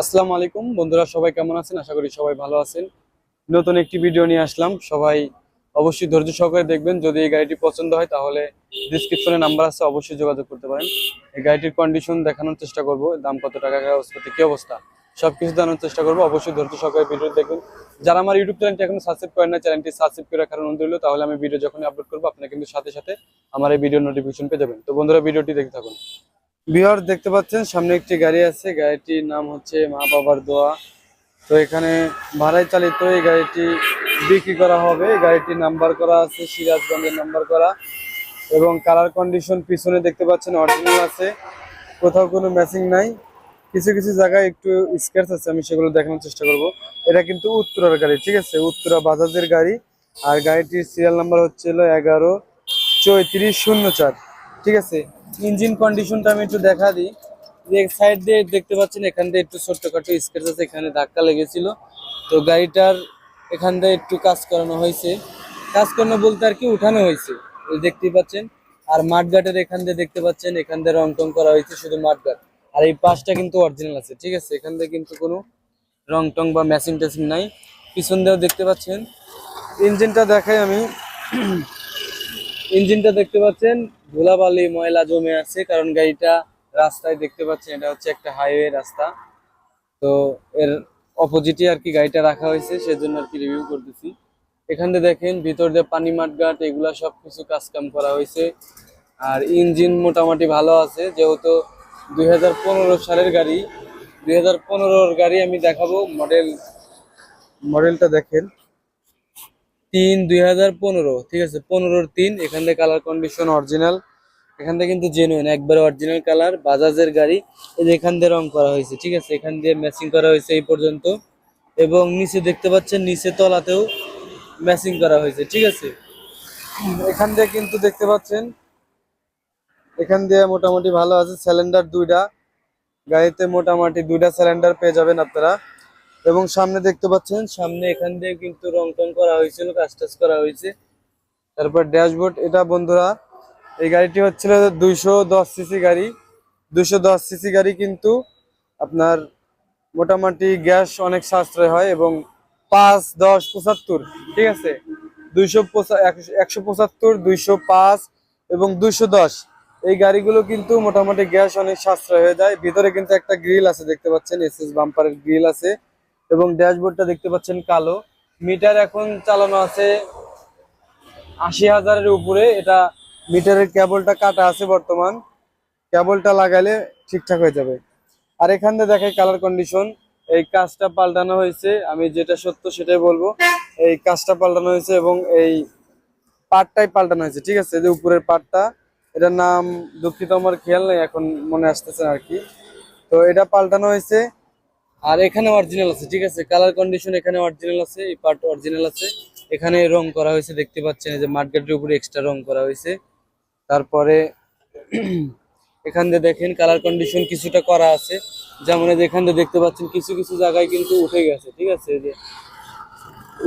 আসসালামু আলাইকুম। বন্ধুরা, সবাই কেমন আছেন? আশা করি সবাই ভালো আছেন। নতুন একটি ভিডিও নিয়ে আসলাম। সবাই অবশ্যই ধৈর্য সহকারে দেখবেন। যদি এই গাড়িটি পছন্দ হয়, তাহলে ডিসক্রিপশনে নাম্বার আছে, অবশ্যই যোগাযোগ করতে পারেন। এই গাড়িটির কন্ডিশন দেখানোর চেষ্টা করব। দাম কত টাকা কাগজপত্র কি অবস্থা? সবকিছু জানানোর চেষ্টা করব। অবশ্যই ধৈর্য সহকারে ভিডিও দেখবেন। যারা আমার ইউটিউব চ্যানেলটি এখনও সাবস্ক্রাইব করেন না চ্যানেলটি সাবস্ক্রাইব করে রাখার অনুরোধ রইল। তাহলে আমি ভিডিও যখনই আপলোড করব, আপনারা কিন্তু সাথে সাথে আমার এই ভিডিও নোটিফিকেশন পেয়ে যাবেন। তো বন্ধুরা, ভিডিওটি দেখতে থাকুন। বিহার দেখতে পাচ্ছেন, সামনে একটি গাড়ি আছে, গাড়িটির নাম হচ্ছে মা বাবার দোয়া। তো এখানে ভাড়ায় চালিত এই গাড়িটি বিক্রি করা হবে। গাড়িটির নাম্বার করা আছে, সিরাজগঞ্জের নাম্বার করা। এবং কালার কন্ডিশন পিছনে দেখতে পাচ্ছেন, অরিজিনাল আছে। কোথাও কোনো ম্যাচিং নাই। কিছু কিছু জায়গায় একটু স্ক্র্যাচ আছে, আমি সেগুলো দেখানোর চেষ্টা করব। এটা কিন্তু উত্তরার গাড়ি, ঠিক আছে? উত্তরা বাজাজের গাড়ি। আর গাড়িটির সিরিয়াল নাম্বার হচ্ছিল এগারো, চৌত্রিশ, শূন্য চার, ঠিক আছে? ইঞ্জিন কন্ডিশনটা আমি একটু দেখা দিই। যে সাইড দিয়ে দেখতে পাচ্ছেন, এখান দিয়ে একটু ছোট্টখাটো স্ক্র্যাচ আছে, এখানে ধাক্কা লেগেছিল। তো গাড়িটার এখান দিয়ে একটু কাজ করানো হয়েছে। কাজ করানো বলতে আর কি উঠানো হয়েছে দেখতেই পাচ্ছেন। আর মাঠঘাটের এখান দিয়ে দেখতে পাচ্ছেন, এখান দিয়ে রং টং করা হয়েছে শুধু মাঠঘাট। আর এই পাশটা কিন্তু অরিজিনাল আছে, ঠিক আছে? এখান দিয়ে কিন্তু কোনো রং টং বা ম্যাচিং ট্যাচিং নাই। পিছন দিয়েও দেখতে পাচ্ছেন। ইঞ্জিনটা দেখাই আমি। ইঞ্জিনটা দেখতে পাচ্ছেন, ধুলাবালি, ময়লা জমে আছে, কারণ গাড়িটা রাস্তায় দেখতে পাচ্ছেন, এটা হচ্ছে একটা হাইওয়ে রাস্তা। তো এর অপোজিটে আর কি গাড়িটা রাখা হয়েছে, সেজন্য আর কি রিভিউ করতেছি। এখান দিয়ে দেখেন, ভিতর দিয়ে পানি মাঠঘাট, এগুলা সব কিছু কাজ কাম করা হয়েছে। আর ইঞ্জিন মোটামুটি ভালো আছে, যেহেতু দুই হাজার পনেরো সালের গাড়ি। দুই হাজার গাড়ি আমি দেখাবো মডেল মডেলটা দেখেন। তিন দুই হাজার ঠিক আছে? পনেরোর তিন, এখান থেকে কালার কন্ডিশন অরিজিনাল এখান থেকে কিন্তু জেনুইন একবারে অরিজিনাল কালার বাজাজের গাড়ি, এই যে এখান দিয়ে রং করা হয়েছে, ঠিক আছে? এখান দিয়ে ম্যাচিং করা হয়েছে এই পর্যন্ত। এবং নিচে দেখতে পাচ্ছেন, নিচে তলাতেও ম্যাচিং করা হয়েছে, ঠিক আছে? এখান দিয়ে কিন্তু দেখতে পাচ্ছেন, এখান দিয়ে মোটামুটি ভালো আছে সিলিন্ডার দুইটা। গাড়িতে মোটামুটি দুইটা সিলিন্ডার পেয়ে যাবেন আপনারা। এবং সামনে দেখতে পাচ্ছেন, সামনে এখান দিয়ে কিন্তু রং টং করা হয়েছিল, কাজ টাজ করা হয়েছে। তারপর ড্যাশবোর্ড, এটা বন্ধুরা, এই গাড়িটি হচ্ছিল দুইশো দশ সিসি গাড়ি। দুইশো দশ সিসি গাড়ি কিন্তু আপনার মোটামুটি গ্যাস অনেক সাশ্রয় হয় এবং পাঁচ, দশ, পঁচাত্তর, ঠিক আছে? দুইশো একশো পঁচাত্তর, দুইশো পাঁচ এবং দুইশো দশ। এই গাড়িগুলো কিন্তু মোটামুটি গ্যাস অনেক সাশ্রয় হয়ে যায়। ভিতরে কিন্তু একটা গ্রিল আছে, দেখতে পাচ্ছেন এস এস বাম্পারের গ্রিল আছে। এবং ড্যাশবোর্ডটা দেখতে পাচ্ছেন কালো। মিটার এখন চালানো আছে আশি হাজারের উপরে। এটা মিটারের কেবলটা কাটা আছে বর্তমান। কেবলটা লাগালে ঠিকঠাক হয়ে যাবে। আর এখান দিয়ে দেখে কালার কন্ডিশন। এই কাজটা পাল্টানো হয়েছে। আমি যেটা সত্য সেটাই বলব। এই কাজটা পাল্টানো হয়েছে এবং এই পার্টটাই পাল্টানো হয়েছে। ঠিক আছে? যে উপরের পার্টটা এটার নাম দুঃখিত, আমার খেয়াল নেই, এখন মনে আসতেছে আর কি। তো এটা পাল্টানো হয়েছে। আর এখানে অরিজিনাল আছে, ঠিক আছে? কালার কন্ডিশন এখানে অরিজিনাল আছে, এই পার্ট অরিজিনাল আছে। এখানে রং করা হয়েছে, দেখতে পাচ্ছেন, এই যে মার্কেটের উপরে এক্সট্রা রং করা হয়েছে। তারপরে এখান দিয়ে দেখেন কালার কন্ডিশন কিছুটা করা আছে। যেমন এখান দিয়ে দেখতে পাচ্ছেন, কিছু কিছু জায়গায় কিন্তু উঠে গেছে, ঠিক আছে? যে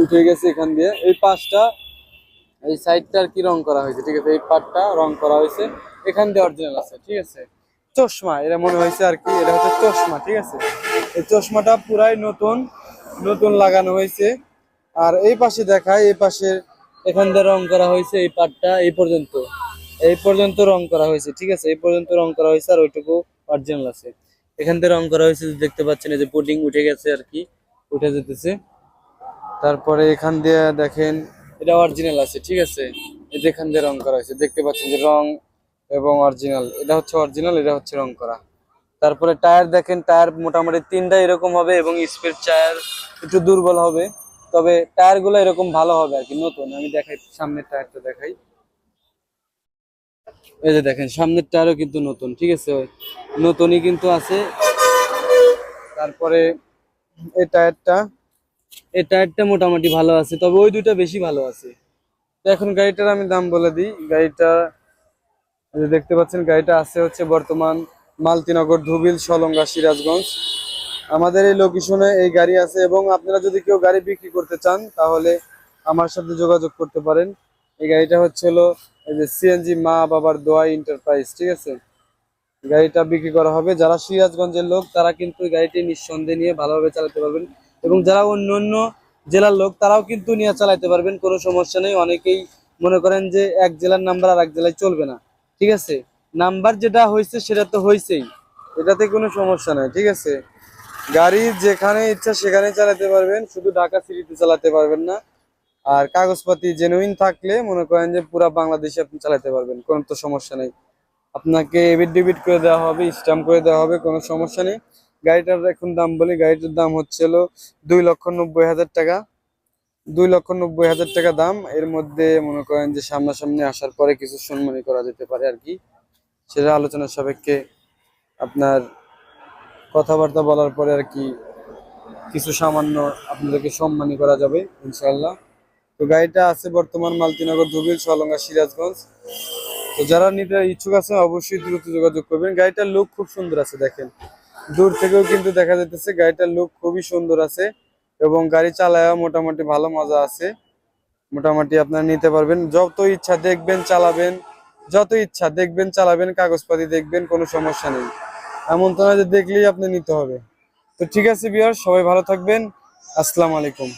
উঠে গেছে এখান দিয়ে। এই পাশটা, এই সাইডটা আর কি রং করা হয়েছে, ঠিক আছে? এই পার্টটা রং করা হয়েছে। এখান দিয়ে অরিজিনাল আছে, ঠিক আছে? চশমা, এটা মনে হয়েছে আর কি, এটা হচ্ছে চশমা, ঠিক আছে? এই চশমাটা পুরাই নতুন নতুন লাগানো হয়েছে। আর এই পাশে দেখায় এই পাশে এখান দিয়ে রং করা হয়েছে এই পার্টটা এই পর্যন্ত। এই পর্যন্ত রং করা হয়েছে, ঠিক আছে? এই পর্যন্ত রং করা হয়েছে আর ওইটুকু অরিজিনাল আছে। এখান থেকে রং করা হয়েছে, দেখতে পাচ্ছেন, এই যে পুডিং উঠে গেছে আর কি, উঠে যেতেছে। তারপরে এখান দিয়ে দেখেন, এটা অরিজিনাল আছে, ঠিক আছে? এই যে এখান দিয়ে রং করা হয়েছে, দেখতে পাচ্ছেন যে রং এবং অরিজিনাল এটা হচ্ছে অরিজিনাল এটা হচ্ছে রং করা। তারপরে টায়ার দেখেন, টায়ার মোটামুটি তিনটা এরকম হবে এবং স্পিড টায়ার একটু দুর্বল হবে। তবে টায়ারগুলো এরকম ভালো হবে আর কি, নতুন। আমি দেখাই, সামনের টায়ারটা দেখাই। এই যে দেখেন, সামনের টায়ারও কিন্তু নতুন, ঠিক আছে? নতুনই কিন্তু আছে। তারপরে এই টায়ারটা এই টায়ারটা মোটামুটি ভালো আছে, তবে ওই দুইটা বেশি ভালো আছে। এখন গাড়িটার আমি দাম বলে দিই। গাড়িটা যে দেখতে পাচ্ছেন, গাড়িটা আছে হচ্ছে বর্তমান মালতিনগর ধুবিল, সলঙ্গা, সিরাজগঞ্জ। আমাদের এই লোকেশনে এই গাড়ি আছে এবং আপনারা যদি কেউ গাড়ি বিক্রি করতে চান, তাহলে আমার সাথে যোগাযোগ করতে পারেন। এই গাড়িটা হচ্ছে হলো এই যে সিএনজি মা বাবার দোয়া এন্টারপ্রাইজ ঠিক আছে? গাড়িটা বিক্রি করা হবে। যারা সিরাজগঞ্জের লোক, তারা কিন্তু গাড়িটি নিঃসন্দেহে নিয়ে ভালোভাবে চালাতে পারবেন এবং যারা অন্য অন্য জেলার লোক, তারাও কিন্তু নিয়ে চালাতে পারবেন, কোনো সমস্যা নেই। অনেকেই মনে করেন যে এক জেলার নাম্বার আর এক জেলায় চলবে না। ঠিক আছে? নাম্বার যেটা হয়েছে সেটা তো হয়েছেই এটাতে কোনো সমস্যা নাই, ঠিক আছে? গাড়ি যেখানে ইচ্ছা সেখানে চালাতে পারবেন, শুধু ঢাকা সিটিতে চালাতে পারবেন না। আর কাগজপাতি জেনুইন থাকলে মনে করেন যে পুরো বাংলাদেশে আপনি চালাতে পারবেন, কোনো তো সমস্যা নেই। আপনাকে এবিট ডেবিট করে দেওয়া হবে স্ট্যাম্প করে দেওয়া হবে, কোনো সমস্যা নেই। গাড়িটার এখন দাম বলি, গাড়িটার দাম হচ্ছে হলো দুই লক্ষ নব্বই হাজার টাকা। দুই লক্ষ নব্বই হাজার টাকা দাম। এর মধ্যে মনে করেন যে সামনাসামনি আসার পরে কিছু সম্মানী করা যেতে পারে আর কি। সেটা আলোচনার সাপেক্ষে আপনার কথাবার্তা বলার পরে আর কি কিছু সামান্য আপনাদেরকে সম্মানী করা যাবে ইনশাল্লাহ তো গাড়িটা আছে বর্তমান মালতিনগর ধুবিল সলঙ্গা সিরাজগঞ্জ। তো যারা নিতে ইচ্ছুক আছে অবশ্যই দ্রুত যোগাযোগ করবেন। গাড়িটার লুক খুব সুন্দর আছে, দেখেন। দূর থেকেও কিন্তু দেখা যাইতেছে গাড়িটার লুক খুবই সুন্দর আছে। এবং গাড়ি চালায় মোটামুটি ভালো মজা আছে। মোটামুটি আপনারা নিতে পারবেন। যত ইচ্ছা দেখবেন, চালাবেন। যত ইচ্ছা দেখবেন, চালাবেন, কাগজপাতি দেখবেন, কোনো সমস্যা নেই। এমন তো না যে দেখলেই আপনি নিতে হবে। তো ঠিক আছে বিয়ার সবাই ভালো থাকবেন। আসসালামু আলাইকুম।